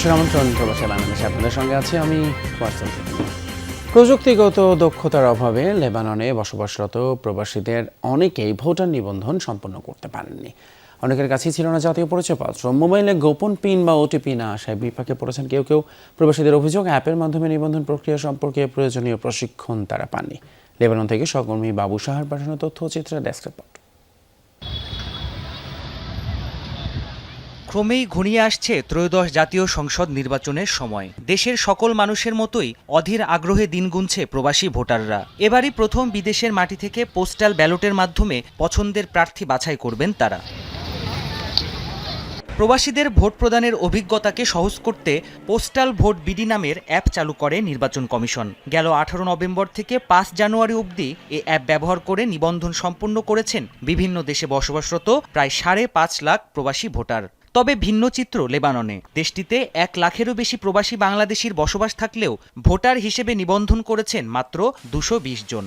প্রবাসের আমন্ত্রণ প্রবাসে বাংলাদেশে। আপনাদের সঙ্গে আছি আমি প্রযুক্তিগত দক্ষতার অভাবে লেবাননে বসবাসরত প্রবাসীদের অনেকেই ভোটার নিবন্ধন সম্পন্ন করতে পারেননি। অনেকের কাছেই ছিল না জাতীয় পরিচয় পরিচয়পত্র। মোবাইলে গোপন পিন বা ওটিপি না আসায় বিপাকে পড়েছেন কেউ কেউ। প্রবাসীদের অভিযোগ, অ্যাপের মাধ্যমে নিবন্ধন প্রক্রিয়া সম্পর্কে প্রয়োজনীয় প্রশিক্ষণ তারা পাননি। লেবানন থেকে সহকর্মী বাবু সাহার পাঠানো তথ্যচিত্র ডেস্ক রিপোর্ট। ক্রমেই ঘনিয়ে আসছে ত্রয়োদশ জাতীয় সংসদ নির্বাচনের সময়। দেশের সকল মানুষের মতোই অধীর আগ্রহে দিন গুনছে প্রবাসী ভোটাররা। এবারই প্রথম বিদেশের মাটি থেকে পোস্টাল ব্যালটের মাধ্যমে পছন্দের প্রার্থী বাছাই করবেন তারা। প্রবাসীদের ভোট প্রদানের অভিজ্ঞতাকে সহজ করতে পোস্টাল ভোট বিডি নামের অ্যাপ চালু করে নির্বাচন কমিশন। গেল আঠারো নভেম্বর থেকে পাঁচ জানুয়ারি অবধি এ অ্যাপ ব্যবহার করে নিবন্ধন সম্পন্ন করেছেন বিভিন্ন দেশে বসবাসরত প্রায় সাড়ে পাঁচ লাখ প্রবাসী ভোটার। তবে ভিন্ন চিত্র লেবাননে। দেশটিতে এক লাখেরও বেশি প্রবাসী বাংলাদেশির বসবাস থাকলেও ভোটার হিসেবে নিবন্ধন করেছেন মাত্র দুশো জন।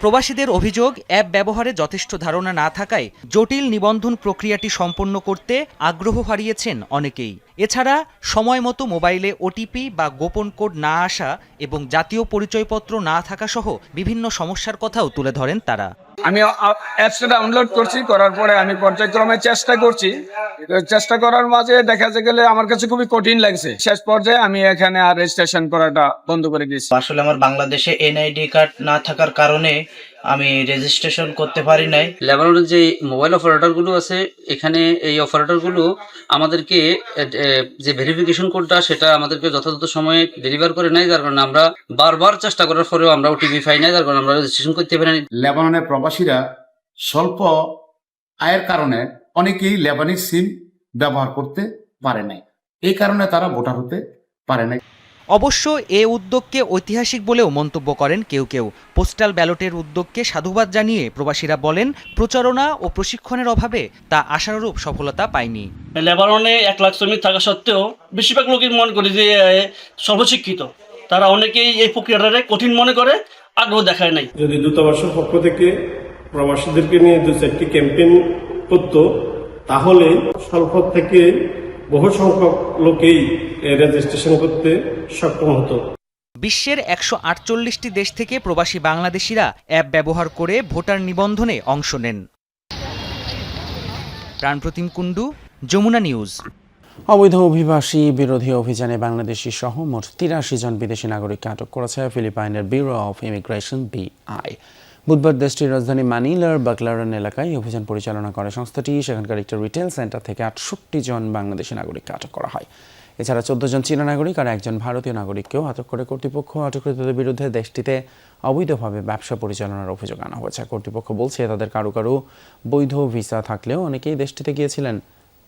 প্রবাসীদের অভিযোগ, অ্যাপ ব্যবহারে যথেষ্ট ধারণা না থাকায় জটিল নিবন্ধন প্রক্রিয়াটি সম্পন্ন করতে আগ্রহ হারিয়েছেন অনেকেই। এছাড়া সময় মতো মোবাইলে ওটিপি বা গোপন কোড না আসা এবং জাতীয় পরিচয়পত্র না থাকা সহ বিভিন্ন সমস্যার কথাও তুলে ধরেন তারা। আমি অ্যাপসটা ডাউনলোড করছি করার পরে আমি পর্যায়ক্রমে চেষ্টা করছি। চেষ্টা করার মাঝে দেখা যে গেলে আমার কাছে খুবই কঠিন লাগছে। শেষ পর্যায়ে আমি এখানে আর রেজিস্ট্রেশন করাটা বন্ধ করে দিয়েছি। আসলে আমার বাংলাদেশে এনআইডি কার্ড না থাকার কারণে আমি রেজিস্ট্রেশন করতে পারি নাই। লেবাননের যে মোবাইল অপারেটরগুলো আছে এখানে এই অপারেটরগুলো আমাদেরকে যে ভেরিফিকেশন কোডটা সেটা আমাদেরকে যথাযথ সময়ে ডেলিভার করে নাই যার কারণে আমরা বারবার চেষ্টা করার পরেও আমরা ওটিপি পাই নাই যার কারণে আমরা রেজিস্ট্রেশন করতে পারি নাই। লেবাননের প্রবাসীরা স্বল্প আয়ের কারণে অনেকেই লেবানি সিম ব্যবহার করতে পারে নাই। এই কারণে তারা ভোটার হতে পারে নাই। অবশ্য এ উদ্যোগকে ঐতিহাসিক বলেও মন্তব্য করেন কেউ কেউ। পোস্টাল ব্যালটের উদ্যোগকে সাধুবাদ জানিয়ে প্রবাসীরা বলেন প্রচারণা ও প্রশিক্ষণের অভাবে তা আশানুরূপ সফলতা পায়নি। লেবাননে এক লাখ শ্রমিক থাকা সত্ত্বেও বেশিরভাগ লোকই মনে করে যে সর্বশিক্ষিত। তারা অনেকেই এই প্রক্রিয়াটারে কঠিন মনে করে আগ্রহ দেখায় নাই। যদি দূতাবাসের পক্ষ থেকে প্রবাসীদেরকে নিয়ে দু চারটি ক্যাম্পেইন করতো তাহলে স্বল্প থেকে বহু সংখ্যক লোকেই রেজিস্ট্রেশন করতে সক্ষম হতো। বিশ্বের একশো আটচল্লিশটি দেশ থেকে প্রবাসী বাংলাদেশিরা অ্যাপ ব্যবহার করে ভোটার নিবন্ধনে অংশ নেন। প্রাণপ্রতিম কুণ্ডু যমুনা নিউজ। অবৈধ অভিবাসী বিরোধী অভিযানে বাংলাদেশি সহ মোট তিরাশি জন বিদেশি নাগরিককে আটক করেছে ফিলিপাইনের ব্যুরো অফ ইমিগ্রেশন বিআই। বুধবার দেশটির রাজধানী মানিলার বাকলারন এলাকায় অভিযান পরিচালনা করে সংস্থাটি। সেখানকার একটি রিটেল সেন্টার থেকে আটষট্টি জন বাংলাদেশি নাগরিককে আটক করা হয়। এছাড়া চোদ্দ জন চীনা নাগরিক আর একজন ভারতীয় নাগরিককেও আটক করে কর্তৃপক্ষ। আটককৃতদের বিরুদ্ধে দেশটিতে অবৈধভাবে ব্যবসা পরিচালনার অভিযোগ আনা হয়েছে। কর্তৃপক্ষ বলছে, তাদের কারও কারও বৈধ ভিসা থাকলেও অনেকেই দেশটিতে গিয়েছিলেন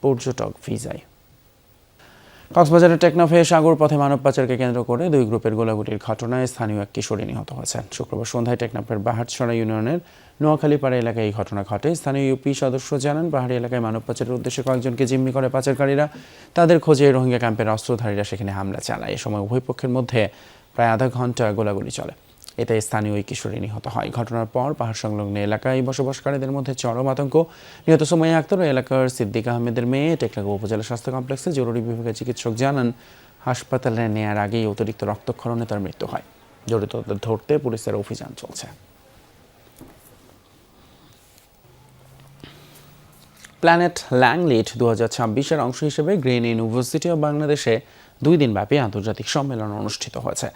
পর্যটক ভিসায়। কক্সবাজারের টেকনাফে সাগর পথে মানব পাচারকে কেন্দ্র করে দুই গ্রুপের গোলাগুলির ঘটনায় স্থানীয় এক কিশোরী নিহত হয়েছেন। শুক্রবার সন্ধ্যায় টেকনাফের বাহাটছড়া ইউনিয়নের নোয়াখালীপাড়া এলাকায় এই ঘটনা ঘটে। স্থানীয় ইউপি সদস্য জানান, পাহাড়ি এলাকায় মানব পাচারের উদ্দেশ্যে কয়েকজনকে জিম্মি করে পাচারকারীরা। তাদের খোঁজে রোহিঙ্গা ক্যাম্পের অস্ত্রধারীরা সেখানে হামলা চালায়। এ সময় উভয় পক্ষের মধ্যে প্রায় আধা ঘণ্টা গোলাগুলি চলে। এতে স্থানীয় ওই কিশোরী নিহত হয়। ঘটনার পর পাহাড় সংলগ্ন এলাকায় বসবাসকারীদের মধ্যে চরম আতঙ্ক। নিহত সময় আক্তার ও এলাকার সিদ্দিক আহমেদের মেয়ে টেকনাগো উপজেলা স্বাস্থ্য কমপ্লেক্সে জরুরি বিভাগের চিকিৎসক জানান, হাসপাতালে নেয়ার আগেই অতিরিক্ত রক্তক্ষরণে তার মৃত্যু হয়। জড়িতদের ধরতে পুলিশের অভিযান চলছে। প্ল্যানেট ল্যাংলিট দু হাজার ছাব্বিশের অংশ হিসেবে গ্রিন ইউনিভার্সিটি অব বাংলাদেশে দুই দিনব্যাপী আন্তর্জাতিক সম্মেলন অনুষ্ঠিত হয়েছে।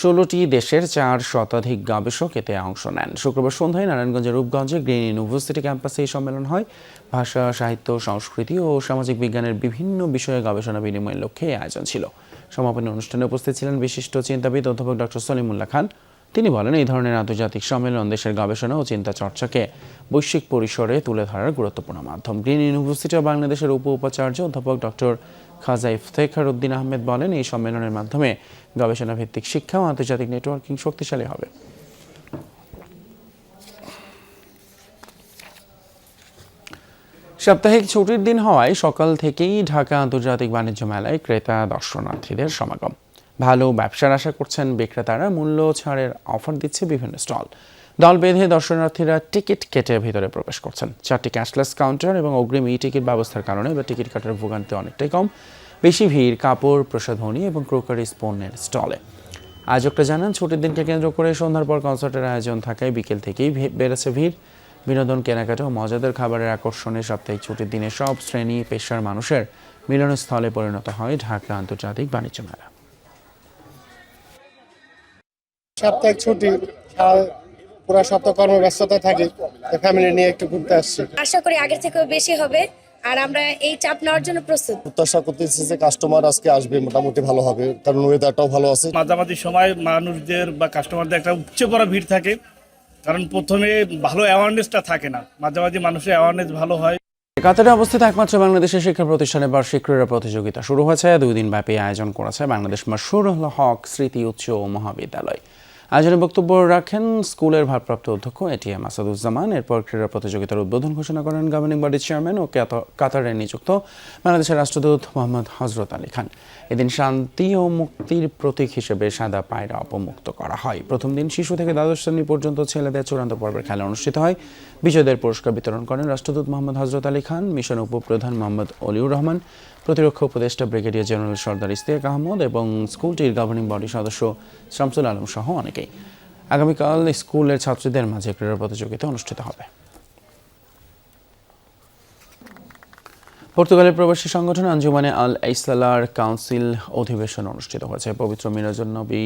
ষোলোটি দেশের চার শতাধিক গবেষক এতে অংশ নেন। শুক্রবার সন্ধ্যায় নারায়ণগঞ্জের রূপগঞ্জে গ্রিন ইউনিভার্সিটি ক্যাম্পাসে এই সম্মেলন হয়। ভাষা, সাহিত্য, সংস্কৃতি ও সামাজিক বিজ্ঞানের বিভিন্ন বিষয়ে গবেষণা বিনিময়ের লক্ষ্যে আয়োজন ছিল। সমাপনী অনুষ্ঠানে উপস্থিত ছিলেন বিশিষ্ট চিন্তাবিদ অধ্যাপক ডক্টর সলিমুল্লাহ খান। তিনি বলেন, এই ধরনের আন্তর্জাতিক সম্মেলন দেশের গবেষণা ও চিন্তা চর্চাকে বৈশ্বিক পরিসরে তুলে ধরার গুরুত্বপূর্ণ মাধ্যম। গ্রিন ইউনিভার্সিটি অব বাংলাদেশের উপ উপাচার্য অধ্যাপক ডক্টর খাজা ইফতেখার উদ্দিন আহমেদ বলেন, এই সম্মেলনের মাধ্যমে গবেষণা ভিত্তিক শিক্ষা ও আন্তর্জাতিক নেটওয়ার্কিং শক্তিশালী হবে। সাপ্তাহিক ছুটির দিন হওয়ায় সকাল থেকেই ঢাকা আন্তর্জাতিক বাণিজ্য মেলায় ক্রেতা, দর্শনার্থীদের সমাগম। ভালো ব্যবসার আশা করছেন বিক্রেতারা, মূল্য ছাড়ের অফার দিচ্ছে বিভিন্ন স্টল। দল বেঁধে দর্শনার্থীরা টিকিট কেটে ভিতরে প্রবেশ করছেন। চারটি ক্যাশলেস কাউন্টার এবং অগ্রিম ই টিকিট ব্যবস্থার কারণে এবার টিকিট কাটার ভোগান্তি অনেকটাই কম। বেশি ভিড় কাপড় প্রসাধনী এবং ক্রোকারি স্পনের স্টলে। আয়োজকরা জানান ছুটির দিনকে কেন্দ্র করে সন্ধ্যার পর কনসার্টের আয়োজন থাকায় বিকেল থেকেই বেড়েছে ভিড়। বিনোদন কেনাকাটা ও মজাদার খাবারের আকর্ষণে সাপ্তাহিক ছুটির দিনে সব শ্রেণি পেশার মানুষের মিলনস্থলে পরিণত হয় ঢাকা আন্তর্জাতিক বাণিজ্য মেলা। সাপ্তাহিক ছুটি সারা পুরো সপ্তাহ কর্মব্যস্ততা থাকি ফ্যামিলি নিয়ে একটু ঘুরতে আসছি। আশা করি আগের থেকেও বেশি হবে। আর আমরা এই চাপ নেওয়ার জন্য প্রস্তুত। প্রত্যাশা করতেছি যে কাস্টমার আজকে আসবে মোটামুটি ভালো হবে কারণ ওয়েদারটাও ভালো আছে। মাঝামাঝি সময় মানুষদের বা কাস্টমারদের একটা উপচে পড়া ভিড় থাকে কারণ প্রথমে ভালো অ্যাওয়ারনেসটা থাকে না। মাঝামাঝি মানুষের অ্যাওয়ারনেস ভালো হয়। কাতারে অবস্থিত একমাত্র বাংলাদেশের শিক্ষা প্রতিষ্ঠানের বার্ষিক ক্রীড়া প্রতিযোগিতা শুরু হয়েছে। দুই দিন ব্যাপী আয়োজন করেছে বাংলাদেশ মাসুর হক স্মৃতি উচ্চ মহাবিদ্যালয়। আয়োজনে বক্তব্য রাখেন স্কুলের ভারপ্রাপ্ত অধ্যক্ষ এটিএম আসাদুজ্জামান। এরপর ক্রীড়া প্রতিযোগিতার উদ্বোধন ঘোষণা করেন গভর্নিং বডির চেয়ারম্যান ও কাতা- কাতারে নিযুক্ত বাংলাদেশের রাষ্ট্রদূত মোহাম্মদ হজরত আলী খান। এদিন শান্তি ও মুক্তির প্রতীক হিসেবে সাদা পায়রা অপমুক্ত করা হয়। প্রথম দিন শিশু থেকে দ্বাদশ শ্রেণি পর্যন্ত ছেলেদের চূড়ান্ত পর্বের খেলা অনুষ্ঠিত হয়। বিজয়ীদের পুরস্কার বিতরণ করেন রাষ্ট্রদূত মোহাম্মদ হজরত আলী খান, মিশন উপপ্রধান মোহাম্মদ অলিউর রহমান, প্রতিরক্ষা উপদেষ্টা ব্রিগেডিয়ার জেনারেল সর্দার ইস্তিয়াক আহমদ এবং স্কুলটির গভর্নিং বডি সদস্য শামসুল আলম সহ অনেকেই। আগামীকাল স্কুলের ছাত্রীদের মাঝে ক্রীড়া প্রতিযোগিতা অনুষ্ঠিত হবে। পর্তুগালের প্রবাসী সংগঠন আঞ্জুমানে আল ইসলালার কাউন্সিল অধিবেশন অনুষ্ঠিত হয়েছে। পবিত্র মিরাজুল নবী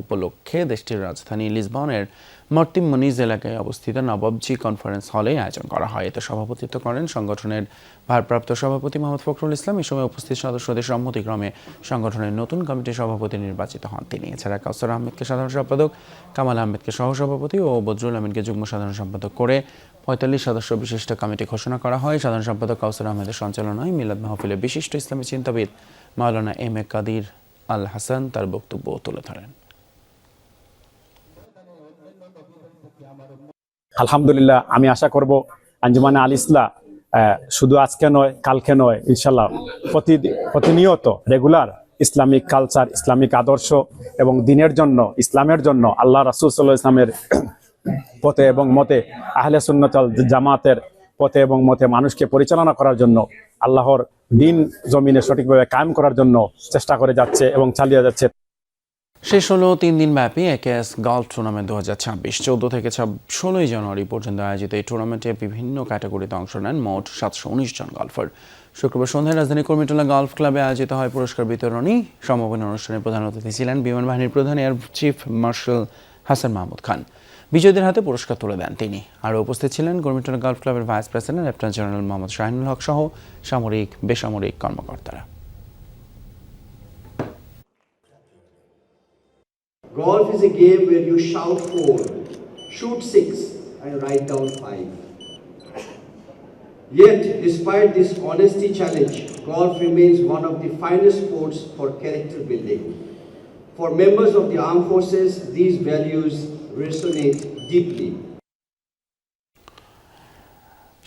উপলক্ষে দেশটির রাজধানী লিসবনের মর্তিম মনিজ এলাকায় অবস্থিত নবাবজি কনফারেন্স হলে আয়োজন করা হয়। এতে সভাপতিত্ব করেন সংগঠনের ভারপ্রাপ্ত সভাপতি মোহাম্মদ ফখরুল ইসলাম। এই সময় উপস্থিত সদস্যদের সম্মতিক্রমে সংগঠনের নতুন কমিটির সভাপতি নির্বাচিত হন তিনি। এছাড়া কাউসার আহমেদকে সাধারণ সম্পাদক, কামাল আহমেদকে সহসভাপতি ও বদরুল আমিনকে যুগ্ম সাধারণ সম্পাদক করে পঁয়তাল্লিশ সদস্য বিশিষ্ট কমিটি ঘোষণা করা হয়। সাধারণ সম্পাদক কাউসার আহমেদের সঞ্চালনায় মিলাদ মাহফিলে বিশিষ্ট ইসলামী চিন্তাবিদ মাওলানা এম এ কাদির আল হাসান তার বক্তব্য তুলে ধরেন। আলহামদুলিল্লাহ, আমি আশা করব আঞ্জুমানে আল ইসলা শুধু আজকে নয়, কালকে নয় ইনশাল্লাহ প্রতি প্রতিনিয়ত রেগুলার ইসলামিক কালচার, ইসলামিক আদর্শ এবং দিনের জন্য, ইসলামের জন্য আল্লাহ রাসুল সাল্লাহ ইসলামের পথে এবং মতে আহলে সুন্নতল জামাতের পথে এবং মতে মানুষকে পরিচালনা করার জন্য, আল্লাহর দিন জমিনে সঠিকভাবে কায়েম করার জন্য চেষ্টা করে যাচ্ছে এবং চালিয়ে যাচ্ছে। শেষ হলো তিন দিন ব্যাপী একেএস গল্ফ টুর্নামেন্ট দু হাজার ছাব্বিশ। চৌদ্দ থেকে ষোলোই জানুয়ারি পর্যন্ত আয়োজিত এই টুর্নামেন্টে বিভিন্ন ক্যাটাগরিতে অংশ নেন মোট সাতশো উনিশ জন গল্ফার। শুক্রবার সন্ধ্যায় রাজধানী কর্মীটোলা গল্ফ ক্লাবে আয়োজিত হয় পুরস্কার বিতরণী। সমাপনী অনুষ্ঠানে প্রধান অতিথি ছিলেন বিমান বাহিনীর প্রধান air chief marshal Hasan Mahmud Khan. বিজয়ীদের হাতে পুরস্কার তুলে দেন তিনি। আরও উপস্থিত ছিলেন কর্মীটোলা গল্ফ ক্লাবের vice president lieutenant general Mohammad Shahinul Haque সহ সামরিক, বেসামরিক কর্মকর্তারা। Golf is a game where you shout four, shoot six, and write down five. Yet, despite this honesty challenge, golf remains one of the finest sports for character building. For members of the armed forces, these values resonate deeply.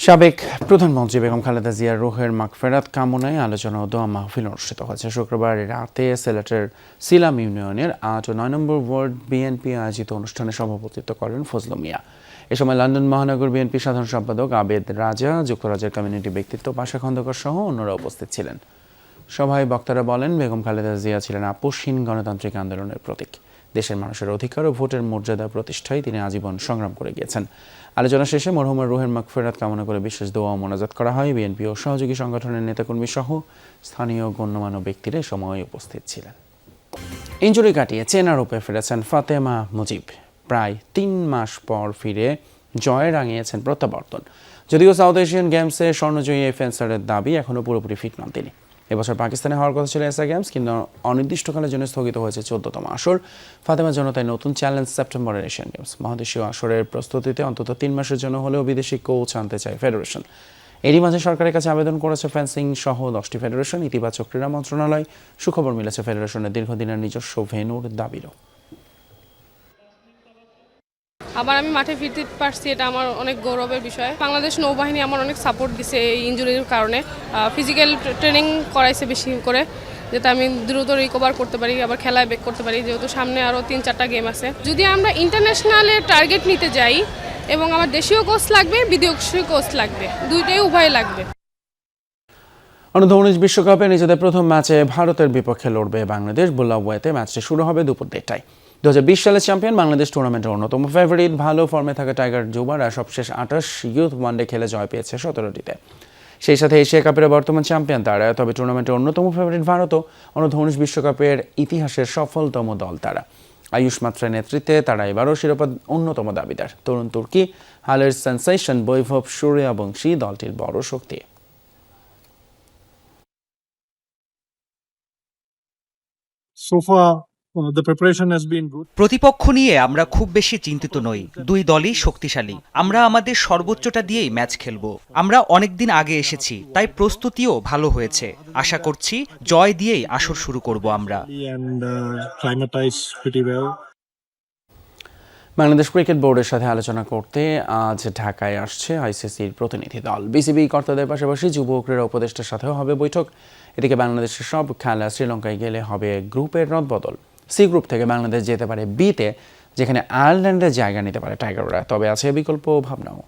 সাবেক প্রধানমন্ত্রী বেগম খালেদা জিয়ার রোহের মাগফেরাত কামনায় আলোচনা ও দোয়া মাহফিল অনুষ্ঠিত হয়েছে। শুক্রবার রাতে সিলেটের সিলাম ইউনিয়নের আট ও নয় নম্বর ওয়ার্ড বিএনপি আয়োজিত অনুষ্ঠানে সভাপতিত্ব করেন ফজলু মিয়া। এ সময় লন্ডন মহানগর বিএনপি সাধারণ সম্পাদক আবেদ রাজা, যুক্তরাজ্যের কমিউনিটি ব্যক্তিত্ব পাশা খন্দকার সহ অন্যরা উপস্থিত ছিলেন। সভায় বক্তারা বলেন, বেগম খালেদা জিয়া ছিলেন আপোষহীন গণতান্ত্রিক আন্দোলনের প্রতীক। দেশের মানুষের অধিকার ও ভোটের মর্যাদা প্রতিষ্ঠায় তিনি আজীবন সংগ্রাম করে গিয়েছেন। আলোচনা শেষে মরহুমার রুহের মাগফেরাত কামনা করে বিশেষ দোয়া ও মোনাজাত করা হয়। বিএনপি ও সহযোগী সংগঠনের নেতাকর্মী সহ স্থানীয় গণ্যমান্য ব্যক্তিরা সময় উপস্থিত ছিলেন। ইঞ্জুরি কাটিয়ে চেনা রূপে ফিরেছেন ফাতেমা মুজিব। প্রায় তিন মাস পর ফিরে জয় রাঙিয়েছেন প্রত্যাবর্তন। যদিও সাউথ এশিয়ান গেমসে স্বর্ণজয়ী ফেন্সারের দাবি এখনও পুরোপুরি ফিট নন তিনি। এবছর পাকিস্তানে হওয়ার কথা ছিল এসা গেমস কিন্তু অনির্দিষ্টকালের জন্য স্থগিত হয়েছে চোদ্দতম আসর। ফাতেমা জনতায় নতুন চ্যালেঞ্জ সেপ্টেম্বরের এশিয়ান গেমস মহাদেশীয় আসরের প্রস্তুতিতে অন্তত তিন মাসের জন্য হলেও বিদেশি কোচ আনতে চায় ফেডারেশন এরই মাঝে সরকারের কাছে আবেদন করেছে ফেন্সিং সহ দশটি ফেডারেশন ইতিবাচক ক্রীড়া মন্ত্রণালয় সুখবর মিলেছে ফেডারেশনের দীর্ঘদিনের নিজস্ব ভেনুর দাবিরও। আবার আমি মাঠে ফিরতে পারছি, এটা আমার অনেক গৌরবের বিষয়। বাংলাদেশ নৌবাহিনী আমার অনেক সাপোর্ট দিছে এই ইঞ্জুরির কারণে। ফিজিক্যাল ট্রেনিং করাইছে বেশি করে, যাতে আমি দ্রুত রিকভার করতে পারি, আবার খেলায় বেক করতে পারি, যেহেতু সামনে আরও তিন চারটা গেম আছে। যদি আমরা ইন্টারন্যাশনালে টার্গেট নিতে যাই, এবং আমার দেশীয় কোচ লাগবে, বিদেশীয় কোচ লাগবে, দুইটাই উভয় লাগবে। অনূর্ধ্ব উনিশ বিশ্বকাপে নিজেদের প্রথম ম্যাচে ভারতের বিপক্ষে লড়বে বাংলাদেশ। বুল্লাওয়েতে ম্যাচটি শুরু হবে দুপুর দেড়টায়। দু সালের চ্যাম্পিয়ন বাংলাদেশ টুর্নামেন্টের অন্যতম ফেভারিট ভালো ফর্মে থাকা টাইগার যুবারা সবশেষ আঠাশ ইউথ ওয়ানডে খেলে জয় পেয়েছে সতেরোটিতে। সেই সাথে এশিয়া কাপের বর্তমান চ্যাম্পিয়ন তারা, তবে টুর্নামেন্টের অন্যতম ফেভারিট ভারতও অনূর্ধ্ব উনিশ বিশ্বকাপের ইতিহাসের সফলতম দল তারা। আয়ুষ মাত্রার নেতৃত্বে তারা এবারও শিরোপা অন্যতম দাবিদার। তরুণ তুর্কি, হালের সেন্সেশন বৈভব সূর্যবংশী দলটির বড় শক্তি। So far, the preparation has been good. প্রতিপক্ষ নিয়ে আমরা খুব বেশি চিন্তিত নই। দুই দলই শক্তিশালী। আমরা আমাদের সর্বোচ্চটা দিয়েই ম্যাচ খেলব। আমরা অনেক দিন আগে এসেছি তাই প্রস্তুতিও ভালো হয়েছে। আশা করছি জয় দিয়েই আসর শুরু করব আমরা। Uh. বাংলাদেশ ক্রিকেট বোর্ডের সাথে আলোচনা করতে আজ ঢাকায় আসছে আইসিসির প্রতিনিধি দল। বিসিবি কর্তাদের পাশাপাশি যুব ক্রীড়া উপদেষ্টার সাথেও হবে বৈঠক। এদিকে বাংলাদেশের সব খেলা শ্রীলঙ্কায় গেলে হবে গ্রুপের রদবদল। সি গ্রুপ থেকে বাংলাদেশ যেতে পারে, বিতে, যেখানে আয়ারল্যান্ডের জায়গা নিতে পারে টাইগাররা। তবে আছে বিকল্প ভাবনাও।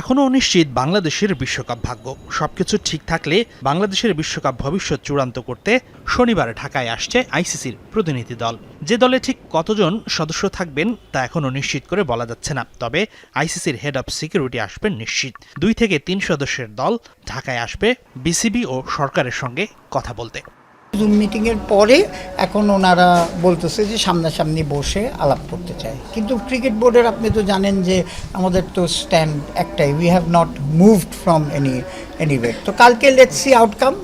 এখনও অনিশ্চিত বাংলাদেশের বিশ্বকাপ ভাগ্য। সবকিছু ঠিক থাকলে বাংলাদেশের বিশ্বকাপ ভবিষ্যৎ চূড়ান্ত করতে শনিবার ঢাকায় আসছে আইসিসির প্রতিনিধি দল। যে দলে ঠিক কতজন সদস্য থাকবেন তা এখনও নিশ্চিত করে বলা যাচ্ছে না। তবে আইসিসির হেড অব সিকিউরিটি আসবেন নিশ্চিত। দুই থেকে তিন সদস্যের দল ঢাকায় আসবে বিসিবি ও সরকারের সঙ্গে কথা বলতে। জুম মিটিংয়ের পরে এখন ওনারা বলতেছে যে সামনাসামনি বসে আলাপ করতে চায়। কিন্তু ক্রিকেট বোর্ডের আপনি তো জানেন যে আমাদের তো স্ট্যান্ড একটাই we have not moved from any anyway তো কালকে লেটস সি আউটকাম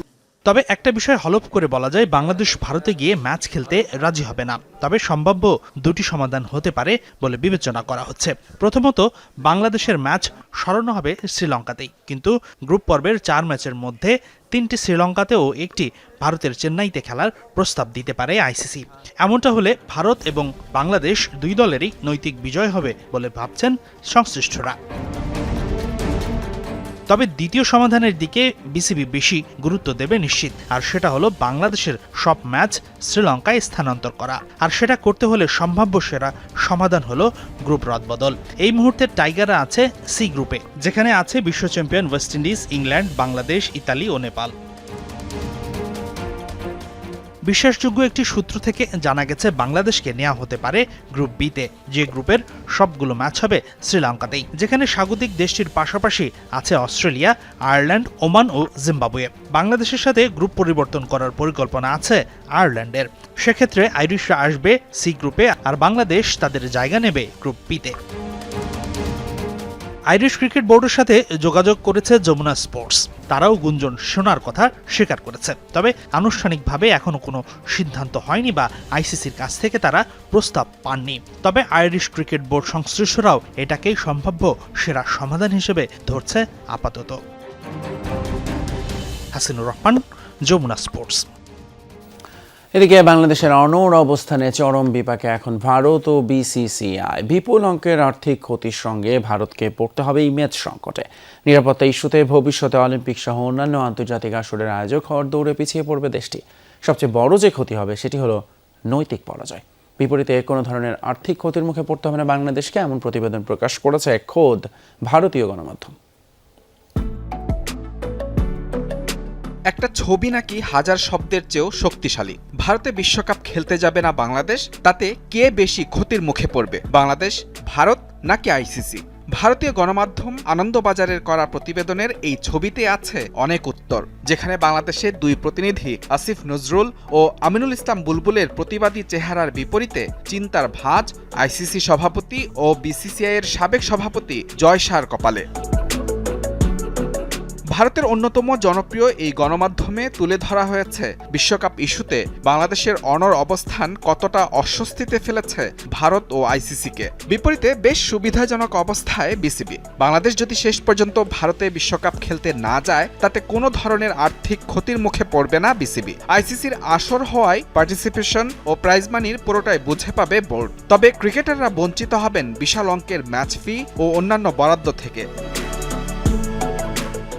তবে একটা বিষয় হলফ করে বলা যায়, বাংলাদেশ ভারতে গিয়ে ম্যাচ খেলতে রাজি হবে না। তবে সম্ভাব্য দুটি সমাধান হতে পারে বলে বিবেচনা করা হচ্ছে। প্রথমত, বাংলাদেশের ম্যাচ সরানো হবে শ্রীলঙ্কাতেই। কিন্তু গ্রুপ পর্বের চার ম্যাচের মধ্যে তিনটি শ্রীলঙ্কাতেও একটি ভারতের চেন্নাইতে খেলার প্রস্তাব দিতে পারে আইসিসি। এমনটা হলে ভারত এবং বাংলাদেশ দুই দলেরই নৈতিক বিজয় হবে বলে ভাবছেন সংশ্লিষ্টরা। তবে দ্বিতীয় সমাধানের দিকে বিসিবি বেশি গুরুত্ব দেবে নিশ্চিত। আর সেটা হলো বাংলাদেশের সব ম্যাচ শ্রীলঙ্কায় স্থানান্তর করা। আর সেটা করতে হলে সম্ভাব্য সেরা সমাধান হলো গ্রুপ রদবদল। এই মুহূর্তে টাইগাররা আছে সি গ্রুপে, যেখানে আছে বিশ্ব champion West Indies, England, Bangladesh, Italy ও নেপাল। বিশ্বাসযোগ্য একটি সূত্র থেকে জানা গেছে, বাংলাদেশকে নেওয়া হতে পারে গ্রুপ বিতে যে গ্রুপের সবগুলো ম্যাচ হবে শ্রীলঙ্কাতেই, যেখানে স্বাগতিক দেশটির পাশাপাশি আছে অস্ট্রেলিয়া, আয়ারল্যান্ড, ওমান ও জিম্বাবুয়ে। বাংলাদেশের সাথে গ্রুপ পরিবর্তন করার পরিকল্পনা আছে আয়ারল্যান্ডের। সেক্ষেত্রে আইরিশরা আসবে সি গ্রুপে আর বাংলাদেশ তাদের জায়গা নেবে গ্রুপ বিতে আইরিশ ক্রিকেট বোর্ডের সাথে যোগাযোগ করেছে যমুনা স্পোর্টস। তারাও গুঞ্জন শোনার কথা স্বীকার করেছে। তবে আনুষ্ঠানিকভাবে এখনও কোনো সিদ্ধান্ত হয়নি বা আইসিসির কাছ থেকে তারা প্রস্তাব পাননি। তবে আইরিশ ক্রিকেট বোর্ড সংশ্লিষ্টরাও এটাকেই সম্ভাব্য সেরা সমাধান হিসেবে ধরছে আপাতত। হাসিনুর রহমান, যমুনা স্পোর্টস। এদিকে বাংলাদেশের অনড় অবস্থানে চরম বিপাকে এখন ভারত ও বিসিসিআই বিপুল অঙ্কের আর্থিক ক্ষতির সঙ্গে ভারতকে পড়তে হবে ইমেজ সংকটে। নিরাপত্তা ইস্যুতে ভবিষ্যতে অলিম্পিক সহ অন্যান্য আন্তর্জাতিক আসরের আয়োজক হওয়ার দৌড়ে পিছিয়ে পড়বে দেশটি। সবচেয়ে বড় যে ক্ষতি হবে সেটি হলো নৈতিক পরাজয়। বিপরীতে কোনো ধরনের আর্থিক ক্ষতির মুখে পড়তে হবে না বাংলাদেশকে, এমন প্রতিবেদন প্রকাশ করেছে খোদ ভারতীয় গণমাধ্যম। একটা ছবি নাকি হাজার শব্দের চেয়েও শক্তিশালী। ভারতে বিশ্বকাপ খেলতে যাবে না বাংলাদেশ, তাতে কে বেশি ক্ষতির মুখে পড়বে? বাংলাদেশ, ভারত নাকি আইসিসি? ভারতীয় গণমাধ্যম আনন্দবাজারের করা প্রতিবেদনের এই ছবিতে আছে অনেক উত্তর, যেখানে বাংলাদেশের দুই প্রতিনিধি, আসিফ নজরুল ও আমিনুল ইসলাম বুলবুলের প্রতিবাদী চেহারার বিপরীতে চিন্তার ভাঁজ, আইসিসি সভাপতি ও বিসিসিআই এর সাবেক সভাপতি জয় শাহর কপালে। ভারতের অন্যতম জনপ্রিয় এই গণমাধ্যমে তুলে ধরা হয়েছে বিশ্বকাপ ইস্যুতে বাংলাদেশের অনর অবস্থান কতটা অস্বস্তিতে ফেলেছে ভারত ও আইসিসিকে। বিপরীতে বেশ সুবিধাজনক অবস্থায় বিসিবি। বাংলাদেশ যদি শেষ পর্যন্ত ভারতে বিশ্বকাপ খেলতে না যায়, তাতে কোনো ধরনের আর্থিক ক্ষতির মুখে পড়বে না বিসিবি। আইসিসির আসর হওয়ায় পার্টিসিপেশন ও প্রাইজ মানির পুরোটাই বুঝে পাবে বোর্ড। তবে ক্রিকেটাররা বঞ্চিত হবেন বিশাল অঙ্কের ম্যাচ ফি ও অন্যান্য বরাদ্দ থেকে।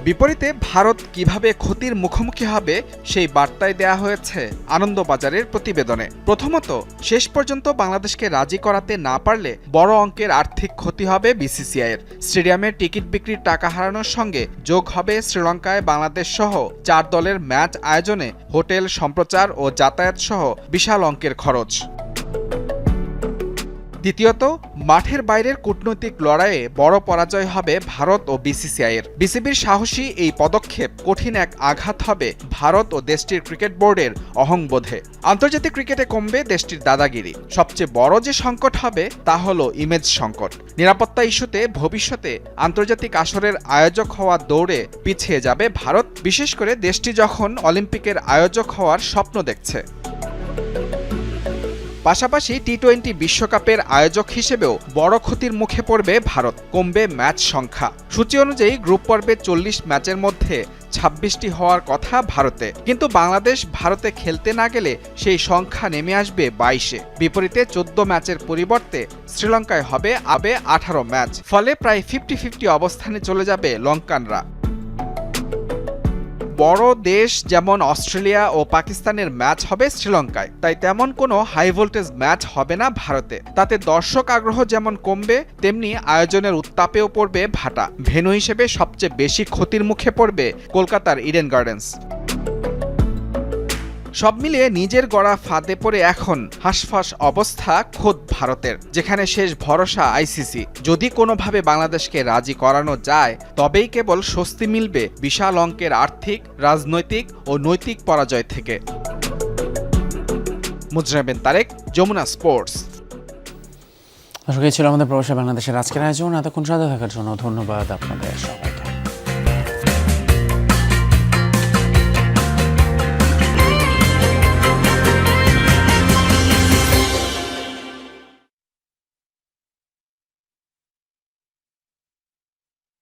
বিপরীতে ভারত কীভাবে ক্ষতির মুখোমুখি হবে, সেই বার্তায় দেয়া হয়েছে আনন্দবাজারের প্রতিবেদনে। প্রথমত, শেষ পর্যন্ত বাংলাদেশকে রাজি করাতে না পারলে বড় অঙ্কের আর্থিক ক্ষতি হবে বিসিসিআইয়ের। স্টেডিয়ামের টিকিট বিক্রির টাকা হারানোর সঙ্গে যোগ হবে শ্রীলঙ্কায় বাংলাদেশ সহ চার দলের ম্যাচ আয়োজনে হোটেল সম্প্রচার ও যাতায়াত সহ বিশাল অঙ্কের খরচ। দ্বিতীয়ত, মাঠের বাইরের কূটনৈতিক লড়াইয়ে বড় পরাজয় হবে ভারত ও বিসিসিআইয়ের। বিসিবির সাহসী এই পদক্ষেপ কঠিন এক আঘাত হবে ভারত ও দেশটির ক্রিকেট বোর্ডের অহংবোধে। আন্তর্জাতিক ক্রিকেটে কমবে দেশটির দাদাগিরি। সবচেয়ে বড় যে সংকট হবে তা হলো ইমেজ সংকট। নিরাপত্তা ইস্যুতে ভবিষ্যতে আন্তর্জাতিক আসরের আয়োজক হওয়া দৌড়ে পিছিয়ে যাবে ভারত, বিশেষ করে দেশটি যখন অলিম্পিকের আয়োজক হওয়ার স্বপ্ন দেখছে। পাশাপাশি টি টোয়েন্টি বিশ্বকাপের আয়োজক হিসেবেও বড় ক্ষতির মুখে পড়বে ভারত। কমবে ম্যাচ সংখ্যা। সূচি অনুযায়ী গ্রুপ পর্বে চল্লিশ ম্যাচের মধ্যে ছাব্বিশটি হওয়ার কথা ভারতে। কিন্তু বাংলাদেশ ভারতে খেলতে না গেলে সেই সংখ্যা নেমে আসবে বাইশে। বিপরীতে চোদ্দ ম্যাচের পরিবর্তে শ্রীলঙ্কায় হবে আবে আঠারো ম্যাচ। ফলে প্রায় ফিফটি ফিফটি অবস্থানে চলে যাবে লঙ্কানরা। বড় দেশ যেমন অস্ট্রেলিয়া ও পাকিস্তানের ম্যাচ হবে শ্রীলঙ্কায়। তাই তেমন কোনো হাই ভোল্টেজ ম্যাচ হবে না ভারতে। তাতে দর্শক আগ্রহ যেমন কমবে, তেমনি আয়োজনের উত্তাপেও পড়বে ভাটা। ভেনু হিসেবে সবচেয়ে বেশি ক্ষতির মুখে পড়বে কলকাতার ইডেন গার্ডেন্স। সব মিলিয়ে নিজের গড়া ফাঁদে পড়ে এখন হাঁসফাঁস অবস্থা খোদ ভারতের, যেখানে শেষ ভরসা আইসিসি। যদি কোনোভাবে বাংলাদেশকে রাজি করানো যায়, তবেই কেবল স্বস্তি মিলবে বিশাল অঙ্কের আর্থিক, রাজনৈতিক ও নৈতিক পরাজয় থেকে। মুজরাবেন তারেক, যমুনা স্পোর্টস। এই ছিল আমাদের প্রবাসী বাংলাদেশের আজকের আয়োজন। এতক্ষণ সাথে থাকার জন্য ধন্যবাদ আপনাদের সবাই